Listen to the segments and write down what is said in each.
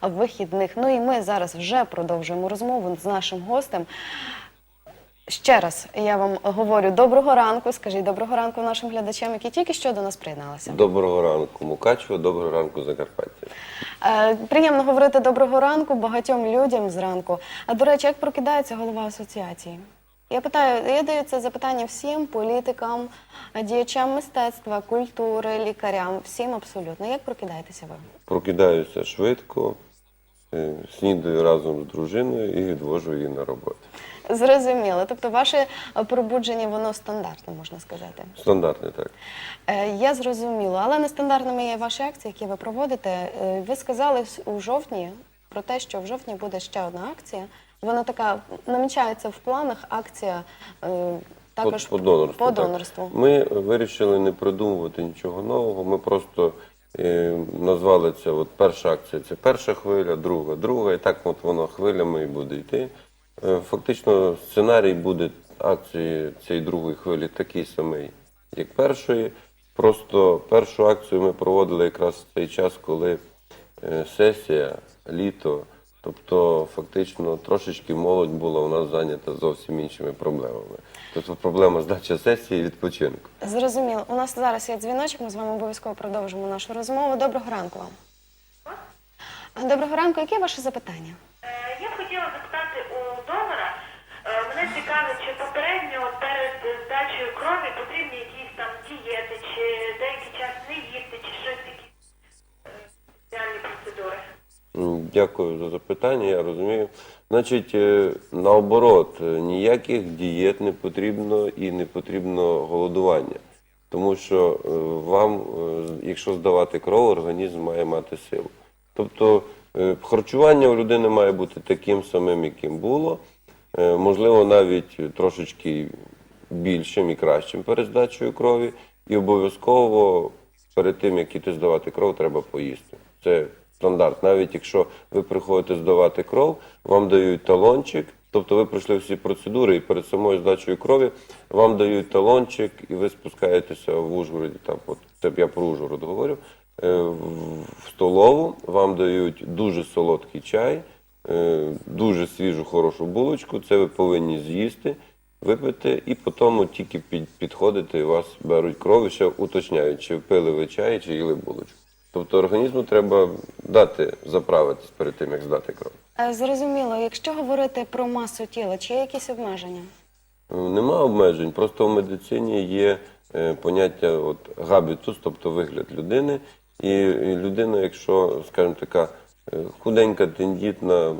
вихідних. Ну і ми зараз вже продовжуємо розмову з нашим гостем. Ще раз я вам говорю доброго ранку. Скажіть доброго ранку нашим глядачам, які тільки що до нас приєдналися. Доброго ранку, Мукачево, доброго ранку, Закарпаття. Е, Приємно говорити доброго ранку багатьом людям зранку. А до речі, як прокидається голова асоціації? Я питаю, я даю це запитання всім політикам, діячам мистецтва, культури, лікарям, всім абсолютно. Як прокидаєтеся ви? Прокидаюся швидко, снідаю разом з дружиною і відвожу її на роботу. Зрозуміло. Тобто ваше е, пробудження воно стандартне, можна сказати. Стандартне так. Е, Я зрозуміла, але нестандартними є ваші акції, які ви проводите. Е, Ви сказали у жовтні про те, що в жовтні буде ще одна акція. Вона така намічається в планах. Акція е, також по, по донорству. По так. донорству. Ми вирішили не придумувати нічого нового. Ми просто е, назвали це от перша акція це перша хвиля, друга, друга, і так от воно хвилями і буде йти. Е, фактично, сценарій буде акції цієї другої хвилі такий самий, як першої. Просто першу акцію ми проводили якраз в цей час, коли е, сесія, літо. Тобто, фактично, трошечки молодь була у нас зайнята зовсім іншими проблемами. Тобто проблема здачі сесії і відпочинку. Зрозуміло. У нас зараз є дзвіночок. Ми з вами обов'язково продовжимо нашу розмову. Доброго ранку вам. Доброго ранку. Яке ваше запитання? Е, Я б хотіла запитати у донора. е, Мене цікавить, чи попередньо перед здачею крові потрібні якісь там дієти, чи деякий час Дякую за запитання, я розумію. Значить, е, наоборот, е, ніяких дієт не потрібно і не потрібно голодування. Тому що е, вам, якщо здавати кров, організм має мати силу. Тобто харчування у людини має бути таким самим, яким було, можливо, навіть трошечки більшим і кращим перед крові. І обов'язково перед тим, як іти здавати кров, треба поїсти. Це стандарт. Навіть якщо ви приходите здавати кров, вам дають талончик, тобто ви пройшли всі процедури, і перед самою здачею крові вам дають талончик, і ви спускаєтеся в Ужгороді, там, от це я про Ужгород говорю, е, в столову, вам дають дуже солодкий чай, е, дуже свіжу, хорошу булочку, це ви повинні з'їсти, випити, і потім тільки під, підходите і вас беруть кров і ще уточняють, чи пили ви чай, чи їли булочку. Тобто організму треба дати заправитись перед тим, як здати кров. Е, Зрозуміло. Якщо говорити про масу тіла, чи є якісь обмеження? Е, Нема обмежень, просто в медицині є е, поняття от, габітус, тобто вигляд людини. І, і людина, якщо, скажімо така, е, худенька, тендітна,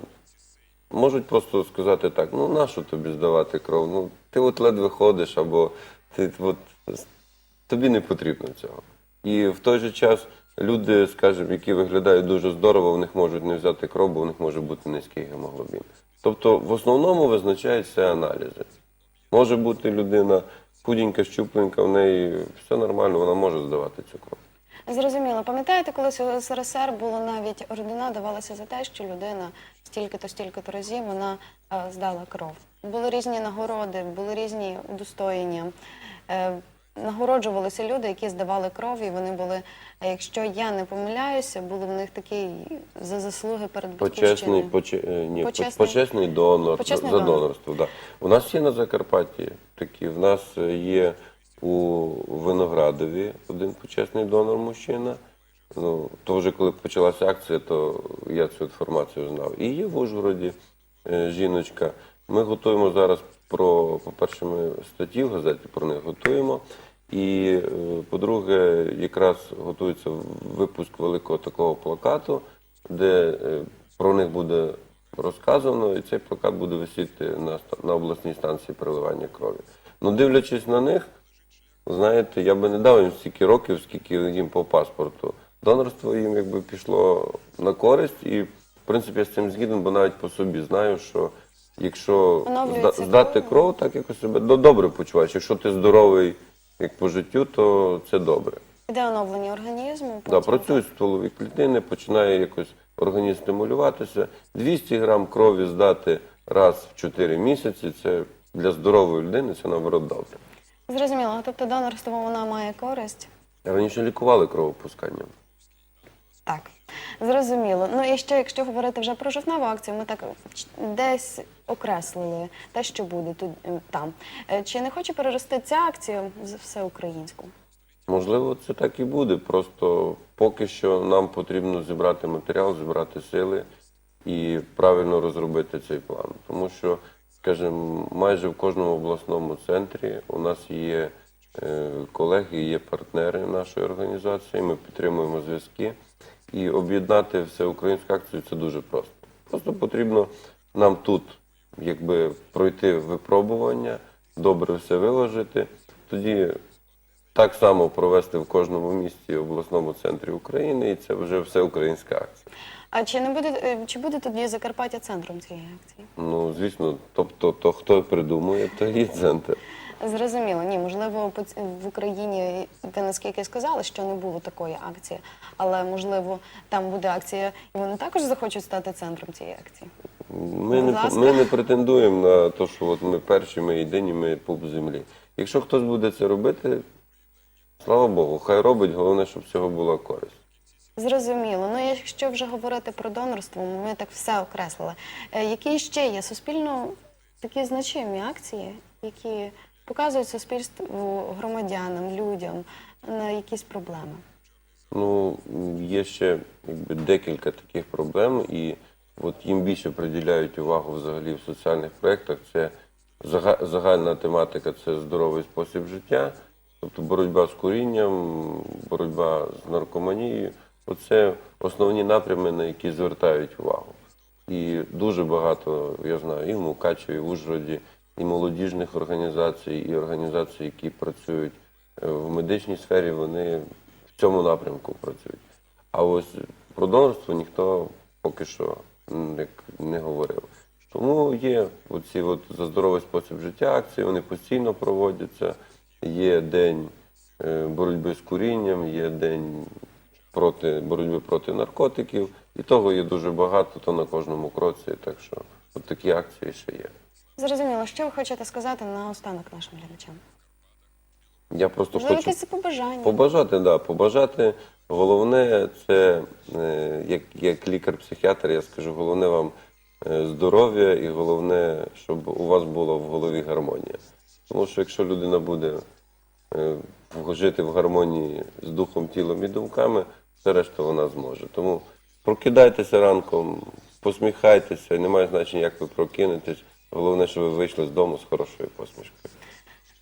можуть просто сказати так: ну нащо тобі здавати кров? Ну, ти от ледве ходиш, або ти от, тобі не потрібно цього. І в той же час люди, скажімо, які виглядають дуже здорово, в них можуть не взяти кров, бо в них може бути низький гемоглобін. Тобто, в основному визначають все аналізи. Може бути людина худенька, щупленька, в неї все нормально, вона може здавати цю кров. Зрозуміло. Пам'ятаєте, колись у СРСР було навіть ордена давалися за те, що людина стільки-то, стільки-то разів вона е, здала кров. Були різні нагороди, були різні удостоєння. Е, нагороджувалися люди, які здавали кров, і вони були, якщо я не помиляюся, були в них такі за заслуги перед Почесний, батьківщиною. поче, е, ні, Почесний. почесний. почесний донор Почесний за донор. донорство. Да. У нас є на Закарпатті такі. В нас е, є у Виноградові один почесний донор мужчина. Ну, то вже коли почалася акція, то я цю інформацію знав. І є в Ужгороді е, жіночка. Ми готуємо зараз про, по-перше, ми статті в газеті про них готуємо. І, е, по-друге, якраз готується випуск великого такого плакату, де е, про них буде розказано, і цей плакат буде висіти на, на обласній станції переливання крові. Ну, дивлячись на них, знаєте, я би не дав їм стільки років, скільки їм по паспорту. Донорство їм якби пішло на користь, і в принципі я з цим згіден, бо навіть по собі знаю, що якщо зда- здати кров. так якось себе до- добре почуваєш. Якщо ти здоровий як по життю, то це добре. Іде оновлення організму. Да, працюють стволові клітини, починає якось організм стимулюватися. 200 грам крові здати раз в 4 місяці це для здорової людини це наоборот добре. Зрозуміло. Тобто донорство вона має користь. Раніше лікували кровопусканням. Так. Зрозуміло. Ну і ще, якщо говорити вже про жовтневу акцію, ми так десь окреслили те, що буде тут е, там. Е, Чи не хоче перерости ця акція в всеукраїнську? Можливо, це так і буде. Просто поки що нам потрібно зібрати матеріал, зібрати сили і правильно розробити цей план. Тому що, скажімо, майже в кожному обласному центрі у нас є е, колеги, є партнери нашої організації. Ми підтримуємо зв'язки. І об'єднати всеукраїнську акцію це дуже просто. Просто потрібно нам тут якби пройти випробування, добре все виложити. Тоді так само провести в кожному місті, обласному центрі України, і це вже всеукраїнська акція. А чи не буде е, чи буде тоді Закарпаття центром цієї акції? Ну, звісно, тобто, то хто придумує, то і центр. Зрозуміло, ні, можливо, в Україні ви наскільки сказали, що не було такої акції, але можливо там буде акція, і вони також захочуть стати центром цієї акції. Ми не, ми не претендуємо на те, що от ми перші, ми єдині, ми пуп землі. Якщо хтось буде це робити, слава Богу, хай робить, головне, щоб цього була користь. Зрозуміло. Ну, якщо вже говорити про донорство, ми так все окреслили. Е, Які ще є суспільно такі значимі акції, які показують суспільству громадянам, людям на якісь проблеми? Ну, є ще якби, декілька таких проблем, і от їм більше приділяють увагу взагалі в соціальних проєктах. Це загальна тематика це здоровий спосіб життя, тобто боротьба з курінням, боротьба з наркоманією. Оце основні напрями, на які звертають увагу. І дуже багато, я знаю, і в Мукачеві, і в Ужгороді, і молодіжних організацій, і організацій, які працюють е, в медичній сфері, вони в цьому напрямку працюють. А ось про донорство ніхто поки що не говорив. Тому є оці от за здоровий спосіб життя акції, вони постійно проводяться. Є день е, боротьби з курінням, є день проти боротьби проти наркотиків. І того є дуже багато, то на кожному кроці. Так що от такі акції ще є. Зрозуміло, що ви хочете сказати на останок нашим глядачам? Я просто Можливо, хочу якесь побажання? побажати, да, побажати. Головне, це е, як, як лікар-психіатр, я скажу, головне вам е, здоров'я і головне, щоб у вас була в голові гармонія. Тому що якщо людина буде е, в- жити в гармонії з духом, тілом і думками, все решта вона зможе. Тому прокидайтеся ранком, посміхайтеся, немає значення, як ви прокинетесь. Головне, щоб ви вийшли з дому з хорошою посмішкою.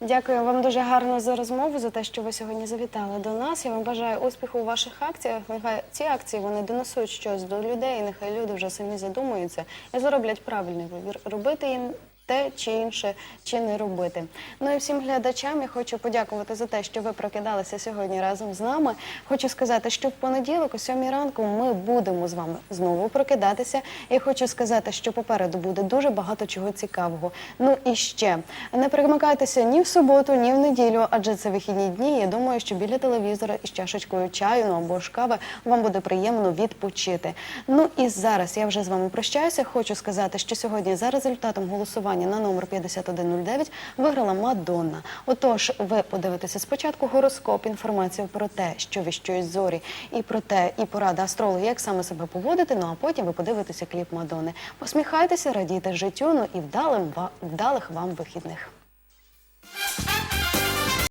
Дякую вам дуже гарно за розмову, за те, що ви сьогодні завітали до нас. Я вам бажаю успіху у ваших акціях. Нехай ці акції вони донесуть щось до людей, і нехай люди вже самі задумуються і зроблять правильний вибір, робити їм те чи інше, чи не робити. Ну і всім глядачам я хочу подякувати за те, що ви прокидалися сьогодні разом з нами. Хочу сказати, що в понеділок, о 7 ранку, ми будемо з вами знову прокидатися. І хочу сказати, що попереду буде дуже багато чого цікавого. Ну і ще не перемикайтеся ні в суботу, ні в неділю, адже це вихідні дні. Я думаю, що біля телевізора із чашечкою чаю ну, або ж кави вам буде приємно відпочити. Ну і зараз я вже з вами прощаюся. Хочу сказати, що сьогодні за результатом голосування на номер 5109 виграла Мадонна. Отож, ви подивитеся спочатку гороскоп, інформацію про те, що віщують зорі, і про те, і порада астрологи, як саме себе поводити. Ну а потім ви подивитеся кліп Мадонни. Посміхайтеся, радійте життю, ну і вдалих вам вихідних.